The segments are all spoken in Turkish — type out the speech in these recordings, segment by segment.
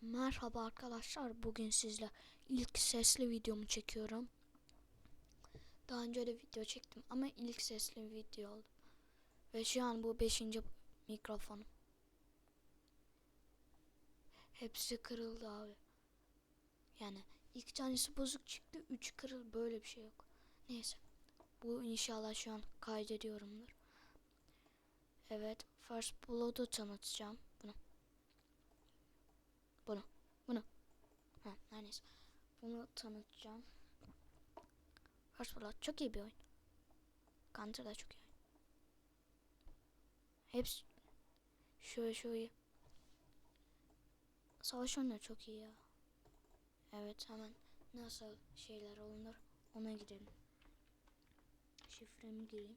Merhaba arkadaşlar. Bugün sizle ilk sesli videomu çekiyorum. Daha önce de video çektim ama ilk sesli video oldu. Ve şu an bu 5. mikrofonum. Hepsi kırıldı abi. Yani iki tanesi bozuk çıktı, üç kırıl böyle bir şey yok. Neyse. Bu inşallah şu an kaydediyorumdur. Evet, First Blood'u tanıtacağım. Bunu. Bunu. Bunu. Ha, neyse. Bunu tanıtacağım. First Blood çok iyi bir oyun. Counter da çok iyi oyun. Hepsi şöyle şöyle. Savaş oyunları çok iyi ya. Evet hemen nasıl şeyler olunur ona gidelim. Şifremi gireyim.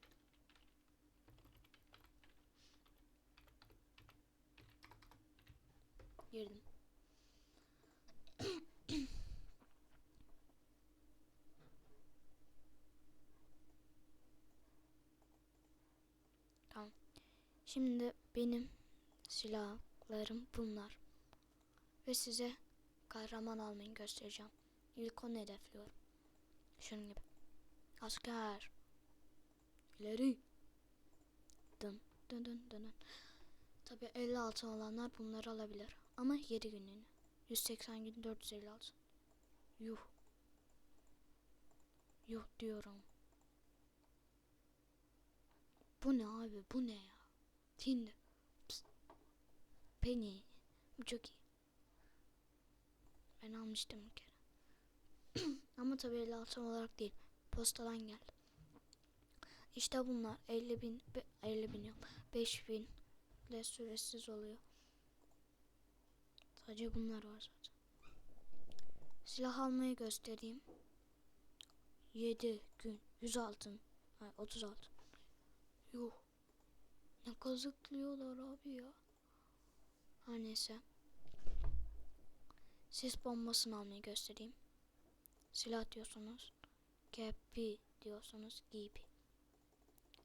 Girdim. Şimdi benim silahlarım bunlar. Ve size kahraman almayı göstereceğim. İlk onu hedefliyorum. Şunun gibi. Asker. İleri. Dın dın dın dın. Tabi 56 olanlar bunları alabilir. Ama 7 günlüğüne. 180 gün 456. Yuh. Yuh diyorum. Bu ne abi? Bu ne ya? Tinder. Psst. Penny. Bu çok iyi. Ben almıştım bir kere. Ama tabii 56 olarak değil. Postadan geldi. İşte bunlar 50 bin, be- 50 bin yok. 5 bin de süresiz oluyor. Sadece bunlar var zaten. Silah almayı göstereyim. 7 gün 100 altın. Hayır 30 altın. Yuh. Ne kazıklıyorlar abi ya. Her neyse. Sis bombasını almayı göstereyim. Silah diyorsunuz. KP diyorsunuz. GB.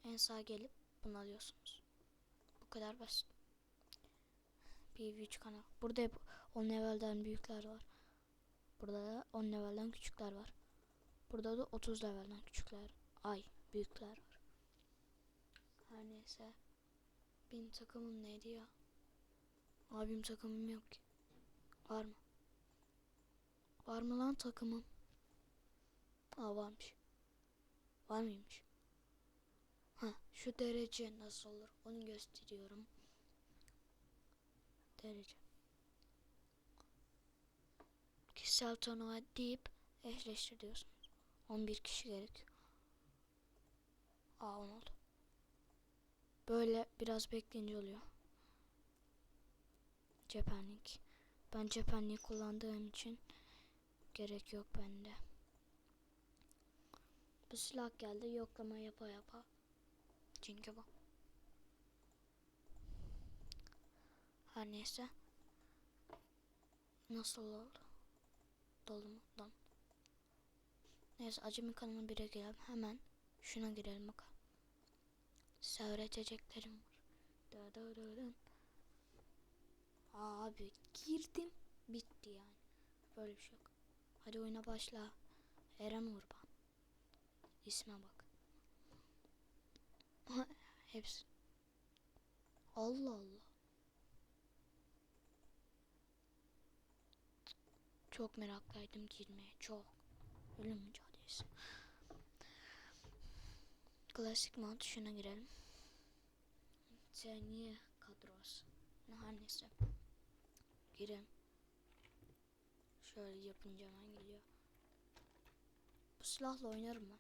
En sağ gelip bunu alıyorsunuz. Bu kadar basit. Bir 3 kanal. Burada hep 10 levelden büyükler var. Burada da 10 levelden küçükler var. Burada da 30 levelden küçükler. Ay büyükler var. Her neyse. Benim takımım neydi ya? Abim takımım yok ki. Var mı? Var mı lan takımım? Aa varmış. Var mıymış? Ha şu derece nasıl olur onu gösteriyorum. Derece. Kişisel turnuva deyip eşleştir diyorsunuz. 11 kişi gerekiyor. Aa 10 oldu. Böyle biraz bekleyince oluyor. Cephenlik. Ben cephenliği kullandığım için gerek yok bende. Bu silah geldi yoklama yapa yapa. Çünkü bu. Her neyse. Nasıl oldu? Dolu mu? Dolu. Neyse acemi kanalına bire girelim. Hemen şuna girelim bakalım. Size öğreteceklerim var. Da da da da. Abi girdim. Bitti yani. Böyle bir şey yok. Hadi oyuna başla. Eren Urban. İsme bak. Hepsi. Allah Allah. Çok meraklıydım girmeye. Çok. Ölüm mücadelesi. Klasik mod şuna girelim. Seniye kadrosu. Her neyse. Girelim. Şöyle yapınca hemen geliyor. Bu silahla oynarım ben.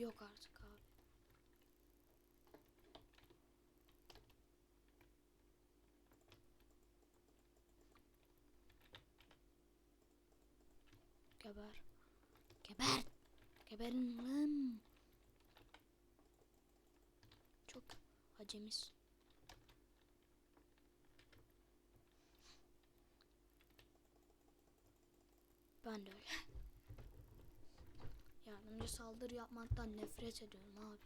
Yok artık abi. Geber. Geber. Geberin lan. Çok acemiz. Ben de öyle. Yardımcı saldırı yapmaktan nefret ediyorum abi.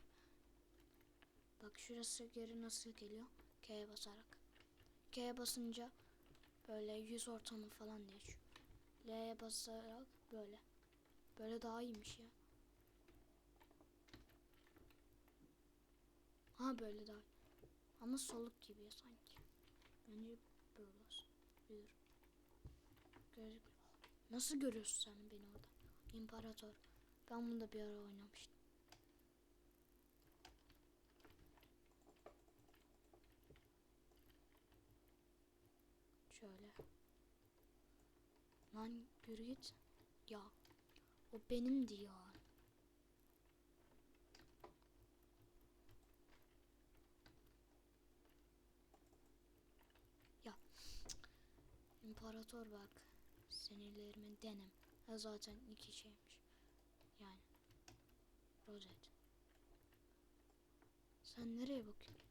Bak şurası geri nasıl geliyor? K'ye basarak. K'ye basınca böyle yüz ortamı falan değişiyor. L'ye basarak böyle. Böyle daha iyiymiş ya. Ha böyle daha iyi. Ama soluk gibi sanki. Bence böyle olsun. Gözük. Nasıl görüyorsun sen beni orada? İmparator. Ben bunu da bir ara oynamıştım. Şöyle. Lan yürü git. Ya. O benimdi ya. Ya. İmparator bak. Sinirlerimi denem. Ha zaten iki şeymiş. Yani. Rozet. Sen nereye bakıyorsun?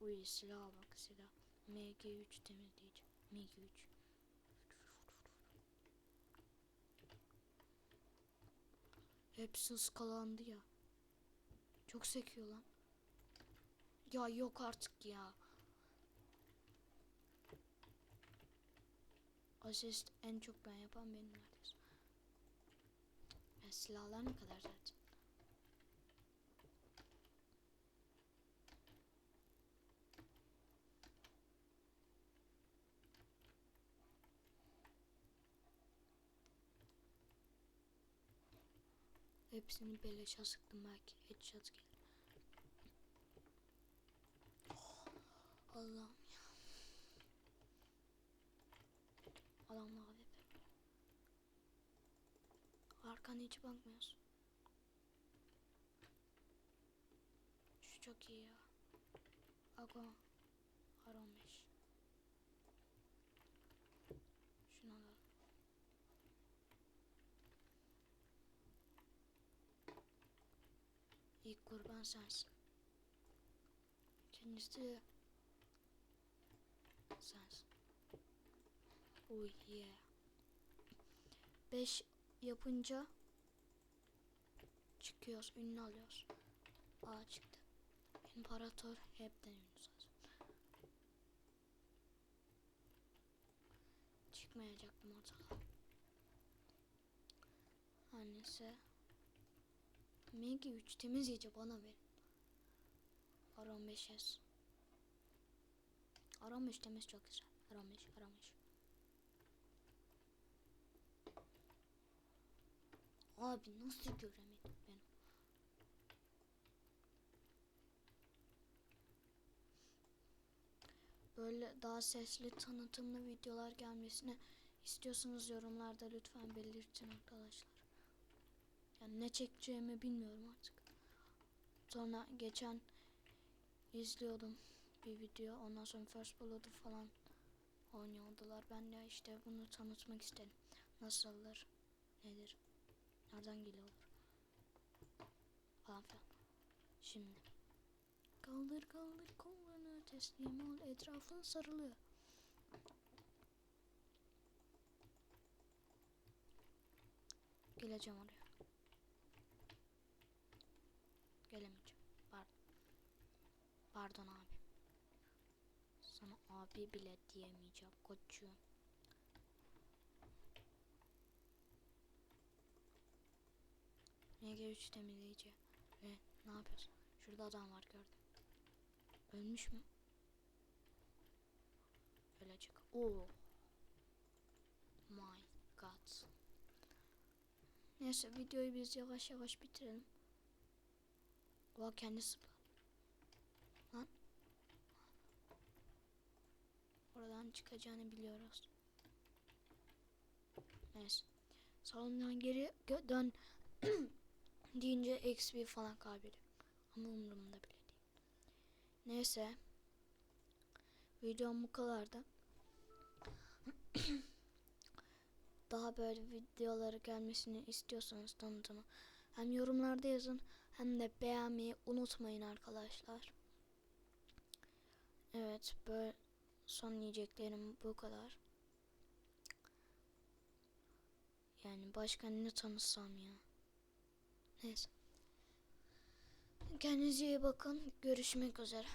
Uy silaha bak silah. MG3 temizleyici. MG3. Hepsi ıskalandı ya. Çok sekiyor lan. Ya yok artık ya. Asist en çok ben yapan benim neredeyse. Ya silahlar ne kadar zaten. Hepsini beleşe sıktım belki headshot gelir. Allah'ım ya. Adamla AWP. Arkana hiç bakmıyorsun. Şu çok iyi ya. Ago. R15. Şunu İlk kurban sensin. İkincisi de sensin. Oh yeah. 5 yapınca çıkıyoruz, ünlü alıyoruz. Aa çıktı. İmparator hepten ünlü zaten. Çıkmayacaktım ortalığa. Annesi Megi 3 temiz iyice bana verin. Aram 5S. Aram 5 temiz çok güzel. Aram 5, Aram 5. Abi nasıl göremedim ben? Böyle daha sesli tanıtımlı videolar gelmesini istiyorsanız yorumlarda lütfen belirtin arkadaşlar. Yani ne çekeceğimi bilmiyorum artık. Sonra geçen izliyordum bir video. Ondan sonra First Blood'u falan oynuyordular. Ben de işte bunu tanıtmak istedim. Nasıldır? Nedir? Nereden geliyor? Falan filan. Şimdi. Kaldır kaldır kollarını teslim ol etrafın sarılıyor. Geleceğim oraya. Gelemeyeceğim. Pardon. Pardon abi. Sana abi bile diyemeyeceğim koçum. MG3 temizleyici. Ve ne yapıyorsun? Şurada adam var gördüm. Ölmüş mü? Ölecek. Oo. My God. Neyse videoyu biz yavaş yavaş bitirelim. O kendisi bu. Lan. Oradan çıkacağını biliyoruz. Neyse. Salondan geri dön deyince XP falan kaybediyor. Ama umurumda bile değil. Neyse. Videom bu kadardı. Daha böyle videoları gelmesini istiyorsanız tanıtımı hem yorumlarda yazın hem de beğenmeyi unutmayın arkadaşlar. Evet böyle son yiyeceklerim bu kadar. Yani başka ne tanıtsam ya. Neyse. Kendinize iyi bakın. Görüşmek üzere.